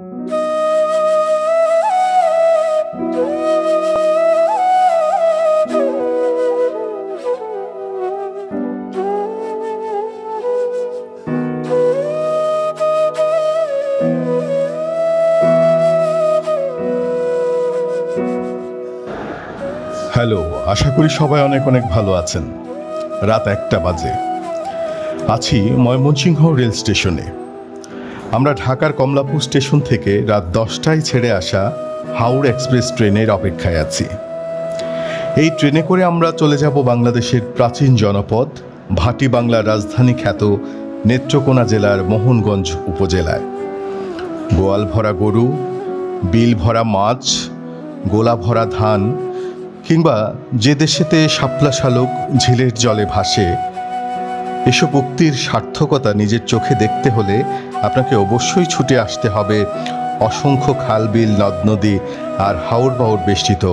Hello, আশা করি সবাই অনেক অনেক ভালো আছেন। রাত একটা বাজে। আছি ময়মনসিংহ রেল স্টেশনে। আমরা ঢাকার কমলাপুর স্টেশন থেকে রাত দশটায় ছেড়ে আসা হাওড় এক্সপ্রেস ট্রেনের অপেক্ষায় আছি। এই ট্রেনে করে আমরা চলে যাব বাংলাদেশের প্রাচীন জনপদ, ভাটি বাংলার রাজধানী খ্যাত নেত্রকোনা জেলার মোহনগঞ্জ উপজেলায়। গোয়াল ভরা গরু বিল ভরা মাছ গোলা ভরা ধান কিংবা যে দেশেতে শাপলা শালক ঝিলের জলে ভাসে এসব উক্তির সার্থকতা নিজের চোখে দেখতে হলে আপনাকে অবশ্যই ছুটে আসতে হবে অসংখ্য খাল বিল নদ নদী আর হাওড় বাউড় বেষ্টিত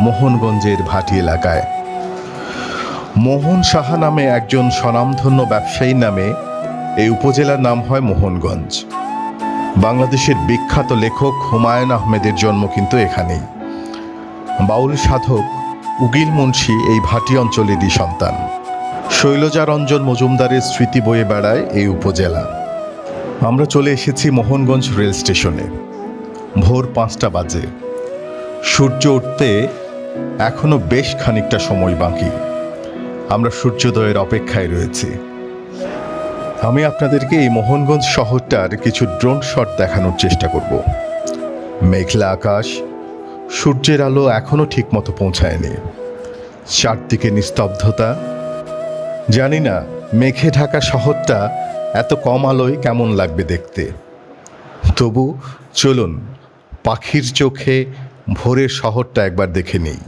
মোহনগঞ্জের ভাটি এলাকায়। মোহন সাহা নামে একজন স্বনামধন্য ব্যবসায়ীর নামে এই উপজেলার নাম হয় মোহনগঞ্জ। বাংলাদেশের বিখ্যাত লেখক হুমায়ুন আহমেদের জন্ম কিন্তু এখানেই। বাউল সাধক উগিল মুন্সি এই ভাটি অঞ্চলেরই সন্তান। শৈলজা রঞ্জন মজুমদারের স্মৃতি বয়ে বেড়ায় এই উপজেলা। আমরা চলে এসেছি মোহনগঞ্জ রেল স্টেশনে। ভোর পাঁচটা বাজে। সূর্য উঠতে এখনও বেশ খানিকটা সময় বাকি। আমরা সূর্যোদয়ের অপেক্ষায় রয়েছি। আমি আপনাদেরকে এই মোহনগঞ্জ শহরটার কিছু ড্রোন শট দেখানোর চেষ্টা করব। মেঘলা আকাশ, সূর্যের আলো এখনও ঠিকমতো পৌঁছায়নি। চারদিকে নিস্তব্ধতা জানি না, মেঘে ঢাকা শহরটা এত কম আলোয় কেমন লাগবে দেখতে। তবু চলুন, পাখির চোখে ভোরের শহরটা একবার দেখে নেই।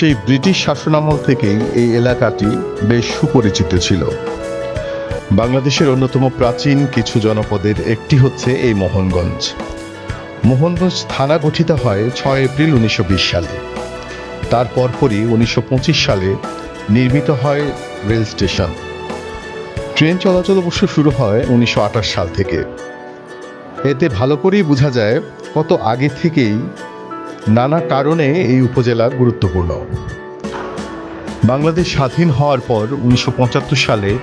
সেই ব্রিটিশ শাসনামল থেকেই এই এলাকাটি বেশ সুপরিচিত ছিল। বাংলাদেশের অন্যতম প্রাচীন কিছু জনপদের একটি হচ্ছে এই মোহনগঞ্জ। মোহনগঞ্জ থানা গঠিত হয় ছয় এপ্রিল উনিশশো বিশ সালে। তার পরপরই উনিশশো পঁচিশ সালে নির্মিত হয় রেল স্টেশন। ট্রেন চলাচল অবশ্য শুরু হয় উনিশশো আঠাশ সাল থেকে। এতে ভালো করেই বোঝা যায় কত আগে থেকেই নানা কারণে এই উপজেলা গুরুত্বপূর্ণ। বাংলাদেশ স্বাধীন হওয়ার পর উনিশশো পঁচাত্তর সালে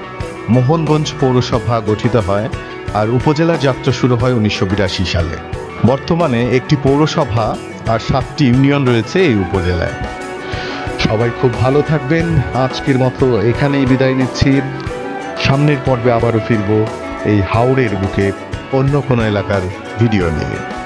মোহনগঞ্জ পৌরসভা গঠিত হয় আর উপজেলার যাত্রা শুরু হয় উনিশশো বিরাশি সালে। বর্তমানে একটি পৌরসভা আর সাতটি ইউনিয়ন রয়েছে এই উপজেলায়। সবাই খুব ভালো থাকবেন। আজকের মতো এখানেই বিদায় নিচ্ছি। সামনের পর্বে আবারও ফিরবো এই হাওড়ের বুকে অন্য কোনো এলাকার ভিডিও নিয়ে।